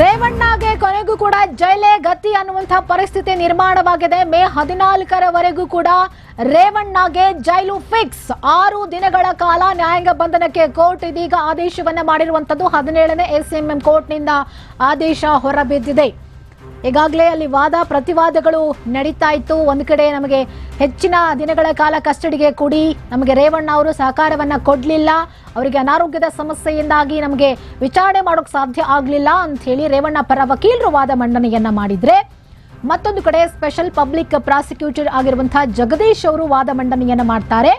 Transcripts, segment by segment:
ರೇವಣ್ಣಗೆ ಕೊನೆಗೂ ಕೂಡ ಜೈಲೇ ಗತಿ ಅನ್ನುವಂತಹ ಪರಿಸ್ಥಿತಿ ನಿರ್ಮಾಣವಾಗಿದೆ. ಮೇ ಹದಿನಾಲ್ಕರವರೆಗೂ ಕೂಡ ರೇವಣ್ಣಗೆ ಜೈಲು ಫಿಕ್ಸ್. ಆರು ದಿನಗಳ ಕಾಲ ನ್ಯಾಯಾಂಗ ಬಂಧನಕ್ಕೆ ಕೋರ್ಟ್ ಇದೀಗ ಆದೇಶವನ್ನ ಮಾಡಿರುವಂತದ್ದು ಹದಿನೇಳನೇ ಎಸ್ಎಂಎಂ ಕೋರ್ಟ್ನಿಂದ ಆದೇಶ ಹೊರಬಿದ್ದಿದೆ. ಈಗಾಗಲೇ ಅಲ್ಲಿ ವಾದ ಪ್ರತಿವಾದಗಳು ನಡೀತಾ ಇತ್ತು. ಒಂದು ಕಡೆ ನಮಗೆ ಹೆಚ್ಚಿನ ದಿನಗಳ ಕಾಲ ಕಸ್ಟಡಿಗೆ ಕೊಡಿ, ನಮಗೆ ರೇವಣ್ಣ ಅವರು ಸಹಕಾರವನ್ನು ಕೊಡಲಿಲ್ಲ, ಅವರಿಗೆ ಅನಾರೋಗ್ಯದ ಸಮಸ್ಯೆಯಿಂದಾಗಿ ನಮಗೆ ವಿಚಾರಣೆ ಮಾಡೋಕೆ ಸಾಧ್ಯ ಆಗಲಿಲ್ಲ ಅಂತ ಹೇಳಿ ರೇವಣ್ಣ ಪರ ವಕೀಲರು ವಾದ ಮಂಡನೆಯನ್ನ ಮಾಡಿದ್ರೆ, ಮತ್ತೊಂದು ಕಡೆ ಸ್ಪೆಷಲ್ ಪಬ್ಲಿಕ್ ಪ್ರಾಸಿಕ್ಯೂಟರ್ ಆಗಿರುವಂತಹ ಜಗದೀಶ್ ಅವರು ವಾದ ಮಂಡನೆಯನ್ನು ಮಾಡ್ತಾರೆ.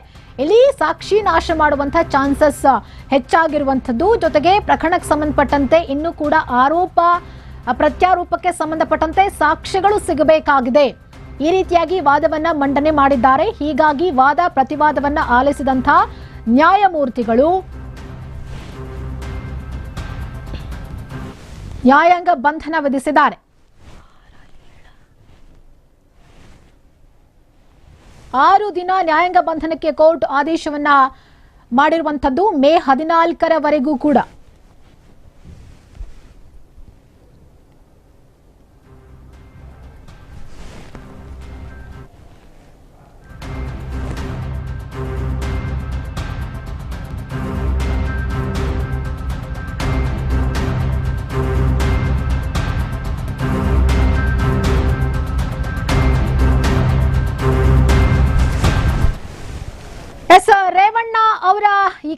ಇಲ್ಲಿ ಸಾಕ್ಷಿ ನಾಶ ಮಾಡುವಂತಹ ಚಾನ್ಸಸ್ ಹೆಚ್ಚಾಗಿರುವಂಥದ್ದು. ಜೊತೆಗೆ ಪ್ರಕರಣಕ್ಕೆ ಸಂಬಂಧಪಟ್ಟಂತೆ ಇನ್ನೂ ಕೂಡ ಆರೋಪ ಪ್ರತ್ಯಾರೋಪಕ್ಕೆ ಸಂಬಂಧಪಟ್ಟಂತೆ ಸಾಕ್ಷ್ಯಗಳು ಸಿಗಬೇಕಾಗಿದೆ. ಈ ರೀತಿಯಾಗಿ ವಾದವನ್ನ ಮಂಡನೆ ಮಾಡಿದ್ದಾರೆ. ಹೀಗಾಗಿ ವಾದ ಪ್ರತಿವಾದವನ್ನ ಆಲಿಸಿದಂಥ ನ್ಯಾಯಮೂರ್ತಿಗಳು ನ್ಯಾಯಾಂಗ ಬಂಧನ ವಿಧಿಸಿದ್ದಾರೆ. ಆರು ದಿನ ನ್ಯಾಯಾಂಗ ಬಂಧನಕ್ಕೆ ಕೋರ್ಟ್ ಆದೇಶವನ್ನ ಮಾಡಿರುವಂಥದ್ದು ಮೇ ಹದಿನಾಲ್ಕರವರೆಗೂ ಕೂಡ.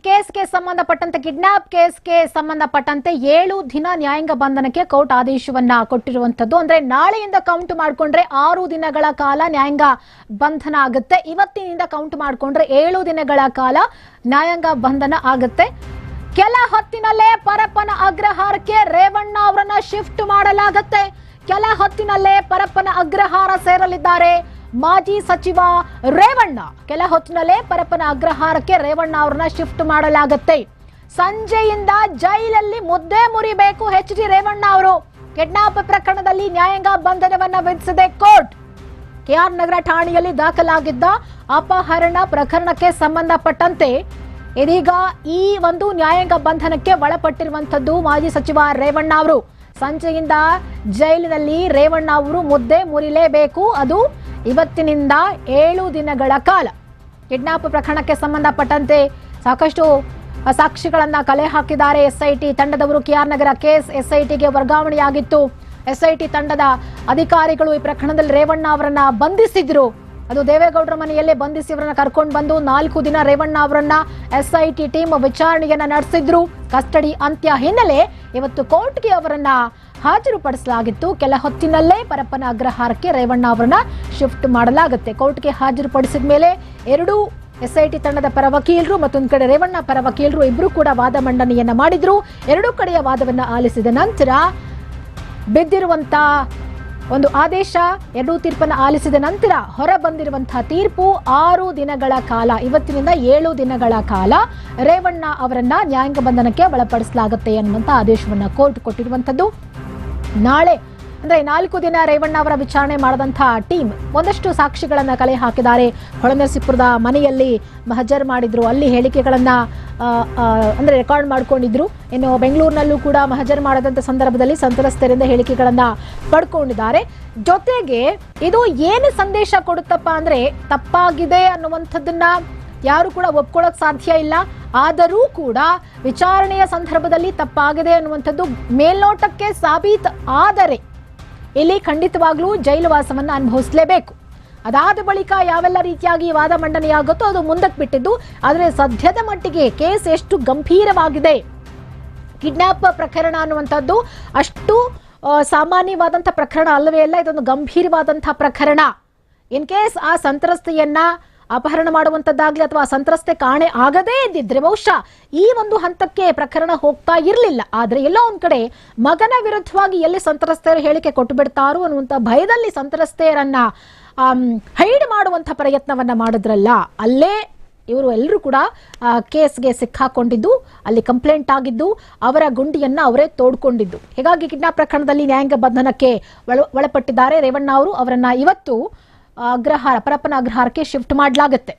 ಕೇಸ್ಗೆ ಸಂಬಂಧಪಟ್ಟಂತೆ, ಕಿಡ್ನಾಪ್ ಕೇಸ್ಗೆ ಸಂಬಂಧಪಟ್ಟಂತೆ ಏಳು ದಿನ ನ್ಯಾಯಾಂಗ ಬಂಧನಕ್ಕೆ ಕೋರ್ಟ್ ಆದೇಶವನ್ನ ಕೊಟ್ಟಿರುವಂತದ್ದು ಅಂದ್ರೆ ನಾಳೆಯಿಂದ ಕೌಂಟ್ ಮಾಡಿಕೊಂಡ್ರೆ ಆರು ದಿನಗಳ ಕಾಲ ನ್ಯಾಯಾಂಗ ಬಂಧನ ಆಗುತ್ತೆ. ಇವತ್ತಿನಿಂದ ಕೌಂಟ್ ಮಾಡಿಕೊಂಡ್ರೆ ಏಳು ದಿನಗಳ ಕಾಲ ನ್ಯಾಯಾಂಗ ಬಂಧನ ಆಗುತ್ತೆ. ಕೆಲ ಹೊತ್ತಿನಲ್ಲೇ ಪರಪ್ಪನ ಅಗ್ರಹಾರಕ್ಕೆ ರೇವಣ್ಣ ಅವರನ್ನ ಶಿಫ್ಟ್ ಮಾಡಲಾಗುತ್ತೆ. ಕೆಲ ಹೊತ್ತಿನಲ್ಲೇ ಪರಪ್ಪನ ಅಗ್ರಹಾರ ಸೇರಲಿದ್ದಾರೆ. ಮಾಜಿ ಸಚಿವ ರೇವಣ್ಣ. ಕೆಲ ಹೊತ್ತಿನಲ್ಲೇ ಪರಪ್ಪನ ಅಗ್ರಹಾರಕ್ಕೆ ರೇವಣ್ಣ ಅವರನ್ನ ಶಿಫ್ಟ್ ಮಾಡಲಾಗತ್ತೆ. ಸಂಜೆಯಿಂದ ಜೈಲಲ್ಲಿ ಮುದ್ದೆ ಮುರಿಬೇಕು ಎಚ್ ಡಿ ರೇವಣ್ಣ ಅವರು. ಕಿಡ್ನಾಪ್ ಪ್ರಕರಣದಲ್ಲಿ ನ್ಯಾಯಾಂಗ ಬಂಧನವನ್ನ ವಿಧಿಸಿದೆ ಕೋರ್ಟ್. ಕೆಆರ್ ನಗರ ಠಾಣೆಯಲ್ಲಿ ದಾಖಲಾಗಿದ್ದ ಅಪಹರಣ ಪ್ರಕರಣಕ್ಕೆ ಸಂಬಂಧಪಟ್ಟಂತೆ ಇದೀಗ ಈ ಒಂದು ನ್ಯಾಯಾಂಗ ಬಂಧನಕ್ಕೆ ಒಳಪಟ್ಟಿರುವಂತದ್ದು ಮಾಜಿ ಸಚಿವ ರೇವಣ್ಣ ಅವರು. ಸಂಜೆಯಿಂದ ಜೈಲಿನಲ್ಲಿ ರೇವಣ್ಣ ಅವರು ಮುದ್ದೆ ಮುರಿಲೇಬೇಕು. ಅದು ಇವತ್ತಿನಿಂದ ಏಳು ದಿನಗಳ ಕಾಲ ಕಿಡ್ನಾಪ್ ಪ್ರಕರಣಕ್ಕೆ ಸಂಬಂಧಪಟ್ಟಂತೆ ಸಾಕಷ್ಟು ಸಾಕ್ಷಿಗಳನ್ನ ಕಲೆ ಹಾಕಿದ್ದಾರೆ ಎಸ್ಐಟಿ ತಂಡದವರು ಕೆಆರ್ ನಗರ ಕೇಸ್ ಎಸ್ಐಟಿಗೆ ವರ್ಗಾವಣೆಯಾಗಿತ್ತು. ಎಸ್ಐಟಿ ತಂಡದ ಅಧಿಕಾರಿಗಳು ಈ ಪ್ರಕರಣದಲ್ಲಿ ರೇವಣ್ಣ ಅವರನ್ನ ಬಂಧಿಸಿದ್ರು. ಅದು ದೇವೇಗೌಡರ ಮನೆಯಲ್ಲೇ ಬಂಧಿಸಿ ಅವರನ್ನ ಕರ್ಕೊಂಡು ಬಂದು ನಾಲ್ಕು ದಿನ ರೇವಣ್ಣ ಅವರನ್ನ ಎಸ್ಐಟಿ ಟೀಮ್ ವಿಚಾರಣೆಯನ್ನ ನಡೆಸಿದ್ರು. ಕಸ್ಟಡಿ ಅಂತ್ಯ ಹಿನ್ನೆಲೆ ಇವತ್ತು ಕೋರ್ಟ್ಗೆ ಅವರನ್ನ ಹಾಜರುಪಡಿಸಲಾಗಿತ್ತು. ಕೆಲ ಹೊತ್ತಿನಲ್ಲೇ ಪರಪ್ಪನ ಅಗ್ರಹಾರಕ್ಕೆ ರೇವಣ್ಣ ಅವರನ್ನ ಶಿಫ್ಟ್ ಮಾಡಲಾಗುತ್ತೆ. ಕೋರ್ಟ್ಗೆ ಹಾಜರುಪಡಿಸಿದ ಮೇಲೆ ಎರಡೂ ಎಸ್ಐಟಿ ತಂಡದ ಪರ ವಕೀಲರು ಮತ್ತೊಂದು ಕಡೆ ರೇವಣ್ಣ ಪರ ವಕೀಲರು ಇಬ್ಬರು ಕೂಡ ವಾದ ಮಂಡನೆಯನ್ನ ಮಾಡಿದ್ರು. ಎರಡೂ ಕಡೆಯ ವಾದವನ್ನ ಆಲಿಸಿದ ನಂತರ ಬಿದ್ದಿರುವಂತ ಒಂದು ಆದೇಶ, ಎರಡೂ ತೀರ್ಪನ್ನು ಆಲಿಸಿದ ನಂತರ ಹೊರ ಬಂದಿರುವಂತಹ ತೀರ್ಪು ಆರು ದಿನಗಳ ಕಾಲ, ಇವತ್ತಿನಿಂದ ಏಳು ದಿನಗಳ ಕಾಲ ರೇವಣ್ಣ ಅವರನ್ನ ನ್ಯಾಯಾಂಗ ಬಂಧನಕ್ಕೆ ಒಳಪಡಿಸಲಾಗುತ್ತೆ ಅನ್ನುವಂತ ಆದೇಶವನ್ನ ಕೋರ್ಟ್ ಕೊಟ್ಟಿರುವಂತದ್ದು ನಾಳೆ ಅಂದ್ರೆ ನಾಲ್ಕು ದಿನ ರೇವಣ್ಣ ಅವರ ವಿಚಾರಣೆ ಮಾಡದಂತಹ ಟೀಮ್ ಒಂದಷ್ಟು ಸಾಕ್ಷಿಗಳನ್ನ ಕಲೆ ಹಾಕಿದ್ದಾರೆ. ಹೊಳೆನರಸೀಪುರದ ಮನೆಯಲ್ಲಿ ಮಹಜರ್ ಮಾಡಿದ್ರು. ಅಲ್ಲಿ ಹೇಳಿಕೆಗಳನ್ನ ಅಂದ್ರೆ ರೆಕಾರ್ಡ್ ಮಾಡ್ಕೊಂಡಿದ್ರು. ಇನ್ನು ಬೆಂಗಳೂರಿನಲ್ಲೂ ಕೂಡ ಮಹಜರ್ ಮಾಡದಂತ ಸಂದರ್ಭದಲ್ಲಿ ಸಂತ್ರಸ್ತರಿಂದ ಹೇಳಿಕೆಗಳನ್ನ ಪಡ್ಕೊಂಡಿದ್ದಾರೆ. ಜೊತೆಗೆ ಇದು ಏನು ಸಂದೇಶ ಕೊಡುತ್ತಪ್ಪ ಅಂದ್ರೆ ತಪ್ಪಾಗಿದೆ ಅನ್ನುವಂಥದ್ದನ್ನ ಯಾರು ಕೂಡ ಒಪ್ಕೊಳ್ಳೋಕೆ ಸಾಧ್ಯ ಇಲ್ಲ. ಆದರೂ ಕೂಡ ವಿಚಾರಣೆಯ ಸಂದರ್ಭದಲ್ಲಿ ತಪ್ಪಾಗಿದೆ ಅನ್ನುವಂಥದ್ದು ಮೇಲ್ನೋಟಕ್ಕೆ ಸಾಬೀತು ಆದರೆ ಇಲ್ಲಿ ಖಂಡಿತವಾಗ್ಲೂ ಜೈಲುವಾಸವನ್ನು ಅನುಭವಿಸಲೇಬೇಕು. ಅದಾದ ಬಳಿಕ ಯಾವೆಲ್ಲ ರೀತಿಯಾಗಿ ವಾದ ಮಂಡನೆಯಾಗುತ್ತೋ ಅದು ಮುಂದಕ್ಕೆ ಬಿಟ್ಟಿದ್ದು, ಆದರೆ ಸದ್ಯದ ಮಟ್ಟಿಗೆ ಕೇಸ್ ಎಷ್ಟು ಗಂಭೀರವಾಗಿದೆ. ಕಿಡ್ನಾಪ್ ಪ್ರಕರಣ ಅನ್ನುವಂಥದ್ದು ಅಷ್ಟು ಸಾಮಾನ್ಯವಾದಂಥ ಪ್ರಕರಣ ಅಲ್ಲವೇ ಅಲ್ಲ, ಇದೊಂದು ಗಂಭೀರವಾದಂಥ ಪ್ರಕರಣ. ಇನ್ ಕೇಸ್ ಆ ಸಂತ್ರಸ್ತೆಯನ್ನ ಅಪಹರಣ ಮಾಡುವಂತದ್ದಾಗ್ಲಿ ಅಥವಾ ಸಂತ್ರಸ್ತೆ ಕಾಣೆ ಆಗದೇ ಇದ್ದಿದ್ರೆ ಬಹುಶಃ ಈ ಒಂದು ಹಂತಕ್ಕೆ ಪ್ರಕರಣ ಹೋಗ್ತಾ ಇರಲಿಲ್ಲ. ಆದ್ರೆ ಎಲ್ಲೋ ಒಂದ್ ಕಡೆ ಮಗನ ವಿರುದ್ಧವಾಗಿ ಎಲ್ಲಿ ಸಂತ್ರಸ್ತೆಯರು ಹೇಳಿಕೆ ಕೊಟ್ಟು ಬಿಡ್ತಾರೋ ಅನ್ನುವಂಥ ಭಯದಲ್ಲಿ ಸಂತ್ರಸ್ತೆಯರನ್ನ ಹೈಡ್ ಮಾಡುವಂಥ ಪ್ರಯತ್ನವನ್ನ ಮಾಡಿದ್ರಲ್ಲ, ಅಲ್ಲೇ ಇವರು ಎಲ್ಲರೂ ಕೂಡ ಕೇಸ್ಗೆ ಸಿಕ್ಕಾಕೊಂಡಿದ್ದು, ಅಲ್ಲಿ ಕಂಪ್ಲೇಂಟ್ ಆಗಿದ್ದು, ಅವರ ಗುಂಡಿಯನ್ನ ಅವರೇ ತೋಡ್ಕೊಂಡಿದ್ದು. ಹೀಗಾಗಿ ಕಿಡ್ನಾಪ್ ಪ್ರಕರಣದಲ್ಲಿ ನ್ಯಾಯಾಂಗ ಬಂಧನಕ್ಕೆ ಒಳ, ಒಳಪಟ್ಟಿದ್ದಾರೆ ರೇವಣ್ಣ ಅವರು. ಅವರನ್ನ ಇವತ್ತು ಅಗ್ರಹಾರ ಪರಪ್ಪನ ಅಗ್ರಹಾರಕ್ಕೆ ಶಿಫ್ಟ್ ಮಾಡಲಾಗುತ್ತೆ.